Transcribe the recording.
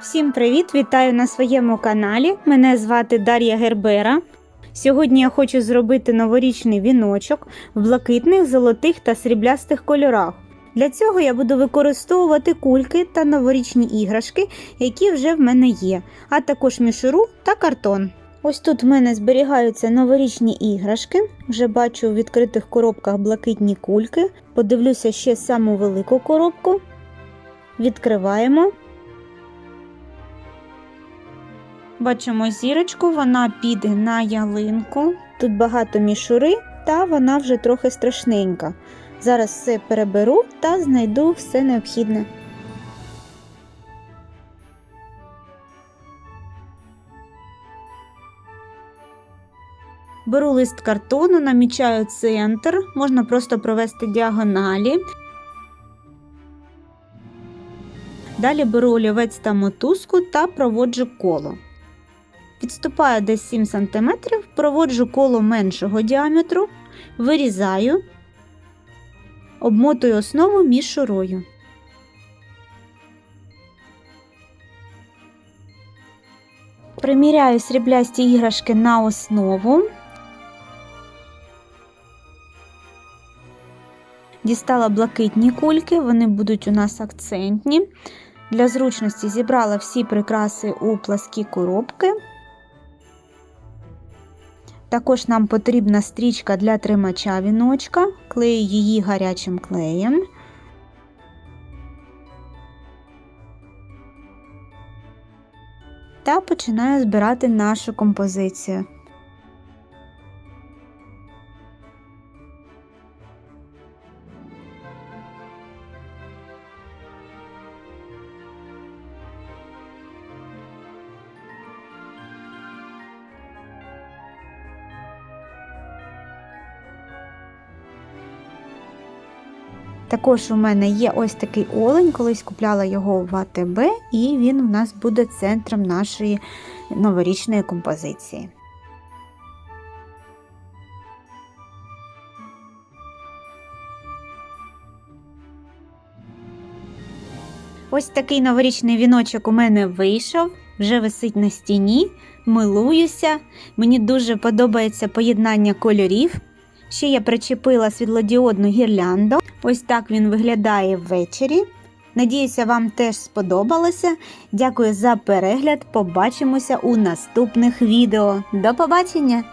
Всім привіт! Вітаю на своєму каналі. Мене звати Дар'я Гербера. Сьогодні я хочу зробити новорічний віночок в блакитних, золотих та сріблястих кольорах. Для цього я буду використовувати кульки та новорічні іграшки, які вже в мене є, а також мішуру та картон. Ось тут в мене зберігаються новорічні іграшки. Вже бачу у відкритих коробках блакитні кульки. Подивлюся ще саму велику коробку. Відкриваємо. Бачимо зірочку, вона піде на ялинку. Тут багато мішури, та вона вже трохи страшненька. Зараз все переберу та знайду все необхідне. Беру лист картону, намічаю центр, можна просто провести діагоналі. Далі беру олівець та мотузку та проводжу коло. Відступаю десь 7 см, проводжу коло меншого діаметру, вирізаю, обмотую основу мішурою. Приміряю сріблясті іграшки на основу. Дістала блакитні кульки, вони будуть у нас акцентні. Для зручності зібрала всі прикраси у пласкі коробки. Також нам потрібна стрічка для тримача віночка, клею її гарячим клеєм. Та починаю збирати нашу композицію. Також у мене є ось такий олень, колись купляла його в АТБ, і він у нас буде центром нашої новорічної композиції. Ось такий новорічний віночок у мене вийшов, вже висить на стіні, милуюся. Мені дуже подобається поєднання кольорів. Ще я причепила світлодіодну гірлянду. Ось так він виглядає ввечері. Надіюся, вам теж сподобалося. Дякую за перегляд. Побачимося у наступних відео. До побачення!